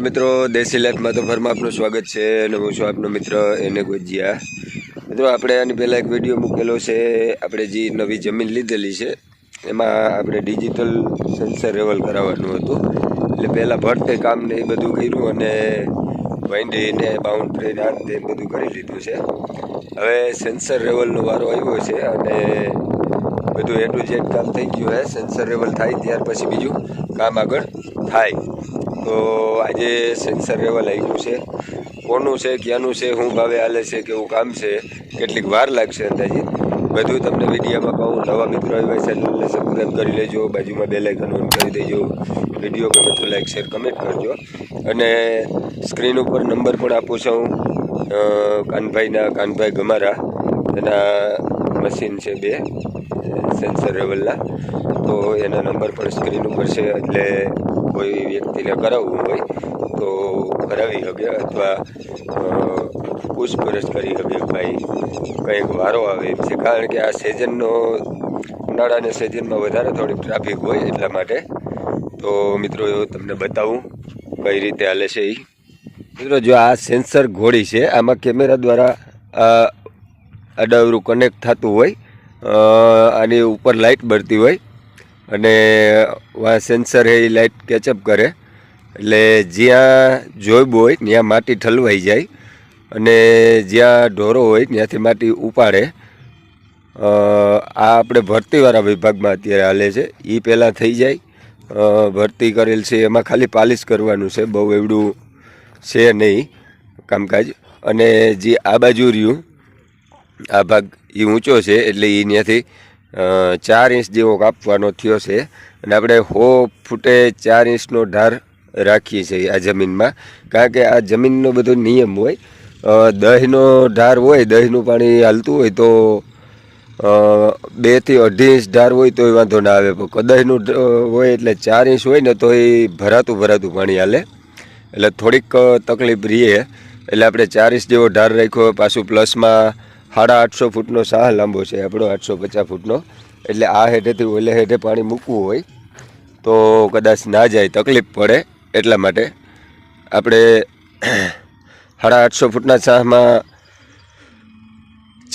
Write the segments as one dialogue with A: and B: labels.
A: મિત્રો, દેશી લાઈફમાં તો ફરમાં આપનું સ્વાગત છે અને હું છું આપનો મિત્ર એને ગોજિયા. મિત્રો, આપણે આની પહેલાં એક વીડિયો મૂકેલો છે. આપણે જે નવી જમીન લીધેલી છે, એમાં આપણે ડિજિટલ સેન્સર રેવલ કરાવવાનું હતું. એટલે પહેલાં ભરતે કામ ને એ બધું કર્યું અને વાઇન્ડીને બાઉન્ડ્રી રાત તે બધું કરી લીધું છે. હવે સેન્સર રેવલનો વારો આવ્યો છે અને બધું એ ટુ ઝેડ કામ થઈ ગયું છે સેન્સર લેવલ થાય ત્યાર પછી બીજું કામ આગળ થાય. તો આજે સેન્સર લેવલ આવ્યું છે. કોનું છે, ક્યાંનું છે, શું ભાવે, હાલે છે, કેવું કામ છે, કેટલીક વાર લાગશે અંદાજે. બધું તમને વિડીયોમાં કહું. નવા મિત્રો આવ્યા ચેનલને સબસ્ક્રાઈબ કરી લેજો. બાજુમાં બે લાઇકન ઓન કરી દેજો. વીડિયો ગમે તો લાઈક શેર કમેન્ટ કરજો. અને સ્ક્રીન ઉપર નંબર પણ આપું છું. હું કાનભાઈના, કાનભાઈ ગમારા. એના મશીન છે બે, સેન્સર લેવલના તો એના નંબર પણ સ્ક્રીન ઉપર છે. એટલે કોઈ વ્યક્તિને કરાવવું હોય તો કરાવી શકે અથવા પૂછપરછ કરી શકે ભાઈ. કંઈક વારો આવે એમ છે. કારણ કે આ સિઝનનો ઉનાળાના સિઝનમાં વધારે થોડીક ટ્રાફિક હોય એટલા માટે. તો મિત્રો તમને બતાવું કઈ રીતે હાલે છે એ મિત્રો, જો આ સેન્સર ઘોડી છે, આમાં કેમેરા દ્વારા અડાવરું કનેક્ટ થતું હોય. આની ઉપર લાઇટ બળતી હોય. અને સેન્સર એ લાઇટ કેચઅપ કરે. એટલે જ્યાં જોઈબ હોય, ત્યાં માટી ઠલવાઈ જાય. અને જ્યાં ઢોરો હોય, ત્યાંથી માટી ઉપાડે. આ આપણે ભરતીવાળા વિભાગમાં અત્યારે હાલે છે. એ પહેલાં થઈ જાય. ભરતી કરેલ છે. એમાં ખાલી પાલિશ કરવાનું છે. બહુ એવડું છે નહીં કામકાજ. અને જે આ બાજુ રહ્યું, આ ભાગ એ ઊંચો છે, એટલે એ ત્યાંથી ચાર ઇંચ જેવો કાપવાનો થયો છે. અને આપણે સો ફૂટે ચાર ઇંચનો ઢાર રાખીએ છીએ આ જમીનમાં. કારણ કે આ જમીનનો બધો નિયમ હોય. દહીંનો ઢાર હોય, દહીંનું પાણી હાલતું હોય તો બેથી અઢી ઇંચ ઢાર હોય તોય વાંધો ના આવે. પણ ઢ- હોય એટલે ચાર ઇંચ હોય ને તો એ ભરાતું ભરાતું પાણી હાલે. એટલે થોડીક તકલીફ રહીએ એટલે આપણે ચાર ઇંચ જેવો ઢાર રાખ્યો, પાછું પ્લસમાં સાડા આઠસો ફૂટનો સાહ લાંબો છે, આપણો આઠસો પચાસ ફૂટનો. એટલે આ હેઠેથી ઓલે હેઠે પાણી મૂકવું હોય, તો કદાચ ના જાય, તકલીફ પડે એટલા માટે. આપણે સાડા આઠસો ફૂટના સાહમાં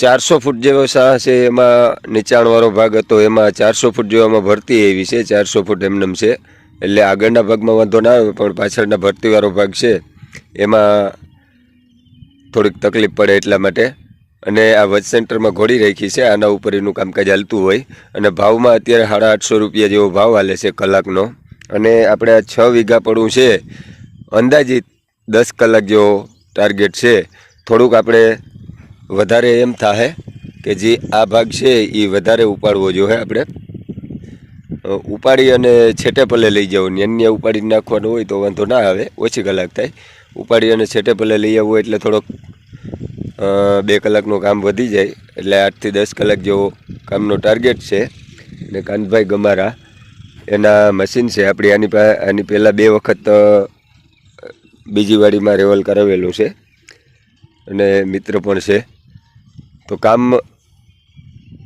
A: ચારસો ફૂટ જેવો સાહ છે, એમાં નીચાણવાળો ભાગ હતો, એમાં ચારસો ફૂટ જેવામાં ભરતી એવી છે, ચારસો ફૂટ એમનેમ છે. એટલે આગળના ભાગમાં વાંધો ના આવે, પણ પાછળના ભરતીવાળો ભાગ છે, એમાં થોડીક તકલીફ પડે એટલા માટે. અને આ વચ સેન્ટરમાં ઘોડી રાખી છે. આના ઉપર એનું કામકાજ હાલતું હોય. અને ભાવમાં અત્યારે સાડા આઠસો રૂપિયા જેવો ભાવ હાલે છે કલાકનો. અને આપણે આ છ વીઘા પડવું છે. અંદાજિત દસ કલાક જેવો ટાર્ગેટ છે. થોડુંક આપણે વધારે એમ થાય કે જે આ ભાગ છે એ વધારે ઉપાડવો જોઈએ આપણે. ઉપાડી અને છેટે પલે લઈ જાવ અન્ય ઉપાડી નાખવાનું હોય તો વાંધો ના આવે. ઓછી કલાક થાય. ઉપાડી અને છેટે પલે લઈ આવવું એટલે થોડોક બે કલાકનું કામ વધી જાય, એટલે આઠથી દસ કલાક જેવો કામનો ટાર્ગેટ છે. ને કાંતભાઈ ગમારા, એના મશીન છે. આપણી આની આની પહેલાં બે વખત બીજી વાડીમાં રેવલ કરાવેલું છે. અને મિત્ર પણ છે. તો કામ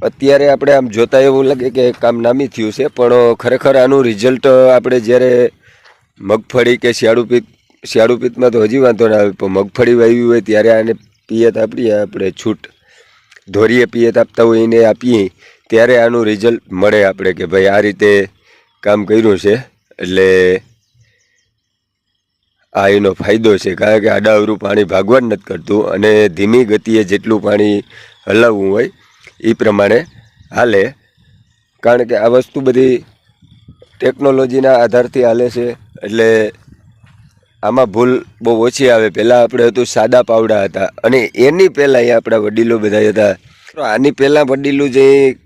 A: અત્યારે આપણે આમ જોતા એવું લાગે કે કામ નામી થયું છે, પણ ખરેખર આનું રિઝલ્ટ આપણે જ્યારે મગફળી કે શિયાળુ પિત શિયાળુ શિયાળુપીતમાં તો હજી વાંધો ના આવે, પણ મગફળી વાવી હોય ત્યારે આને પિયત આપીએ આપણે છૂટ. ધોરીએ પિયત આપતા હોય એને આપીએ, ત્યારે આનું રિઝલ્ટ મળે આપણે કે ભાઈ આ રીતે કામ કર્યું છે. એટલે આ એનો ફાયદો છે, કારણ કે આડાવરું પાણી ભાગવા જ નથી કરતું અને ધીમી ગતિએ જેટલું પાણી હલાવવું હોય એ પ્રમાણે હાલે. કારણ કે આ વસ્તુ બધી ટેકનોલોજીના આધારથી હાલે છે, એટલે આમાં ભૂલ બહુ ઓછી આવે. પહેલાં આપણે હતું સાદા પાવડા હતા. અને એની પહેલાં એ આપણા વડીલો બધા હતા. આની પહેલાં વડીલું જે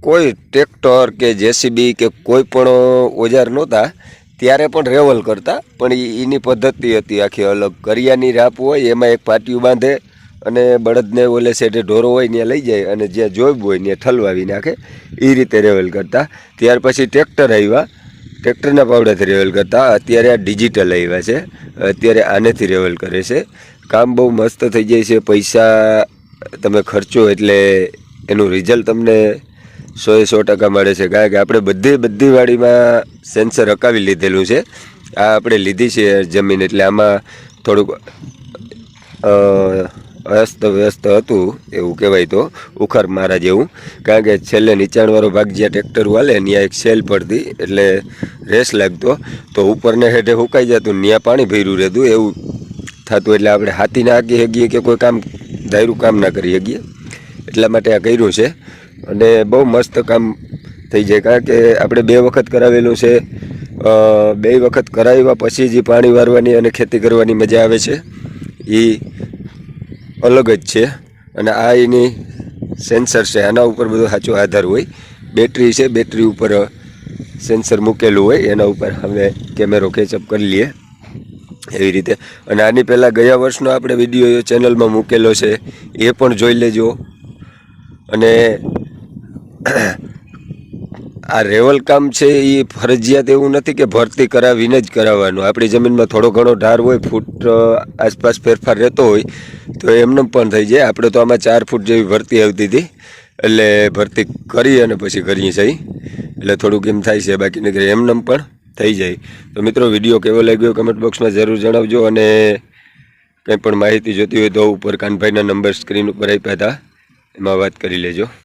A: કોઈ ટ્રેક્ટર કે જેસીબી કે કોઈ પણ ઓજાર નહોતા, ત્યારે પણ રેવલ કરતા. પણ એની પદ્ધતિ હતી આખી અલગ. કરિયાની રાપ હોય, એમાં એક પાટિયું બાંધે અને બળદને ઓલે સેટે ઢોરો હોય ત્યાં લઈ જાય અને જ્યાં જોઈબ હોય ત્યાં ઠલવાવી નાખે. એ રીતે રેવલ કરતા. ત્યાર પછી ટ્રેક્ટર આવ્યા. ટ્રેક્ટરના પાવડાથી રેવલ કરતા અત્યારે આ ડિજિટલ આવ્યા છે. અત્યારે આનેથી રેવલ કરે છે. કામ બહુ મસ્ત થઈ જાય છે. પૈસા તમે ખર્ચો એટલે એનું રિઝલ્ટ તમને સો એ સો ટકા મળે છે. કારણ કે આપણે બધી બધી વાડીમાં સેન્સર હકાવી લીધેલું છે. આ આપણે લીધી છે જમીન એટલે આમાં થોડુંક અસ્ત વ્યસ્ત હતું, એવું કહેવાય તો, ઉખર મારા જેવું કારણ કે છેલ્લે નીચાણવાળો ભાગ જ્યાં ટ્રેક્ટર વાલે, ત્યાં એક સેલ પડતી, એટલે રેસ લાગતો. તો ઉપરને હેઠે સુકાઈ જતું, ત્યાં પાણી ભર્યું રહેતું, એવું થતું. એટલે આપણે હાથી ના આગી શકીએ કે કોઈ કામ ધાર્યું કામ ના કરી શકીએ. એટલા માટે આ કર્યું છે. અને બહુ મસ્ત કામ થઈ જાય. કારણ કે આપણે બે વખત કરાવેલું છે. બે વખત કરાવ્યા પછી જે પાણી વારવાની અને ખેતી કરવાની મજા આવે છે. એ અલગ જ છે. અને આ એની સેન્સર છે. આના ઉપર બધો સાચો આધાર હોય. બેટરી છે. બેટરી ઉપર સેન્સર મૂકેલું હોય. એના ઉપર હવે કેમેરો કેચઅપ કરી લઈએ. એવી રીતે. અને આની પહેલાં ગયા વર્ષનો આપણે વીડિયો ચેનલમાં મૂકેલો છે. એ પણ જોઈ લેજો. અને આ રેવલ કામ છે એ ફરજિયાત એવું નથી કે ભરતી કરાવીને જ કરાવવાનું. આપણી જમીનમાં થોડો ઘણો ઢાર હોય, ફૂટ આસપાસ ફેરફાર રહેતો હોય, તો એમને પણ થઈ જાય. આપણે તો આમાં ચાર ફૂટ જેવી ભરતી આવતી હતી. એટલે ભરતી કરી અને પછી કરીએ છીએ એટલે થોડુંક એમ થાય છે, બાકી નીકળે એમને પણ થઈ જાય. તો મિત્રો, વીડિયો કેવો લાગ્યો કમેન્ટ બોક્સમાં જરૂર જણાવજો અને કંઈ પણ માહિતી જોતી હોય તો ઉપર કાનભાઈના નંબર સ્ક્રીન ઉપર આપ્યા હતા. એમાં વાત કરી લેજો.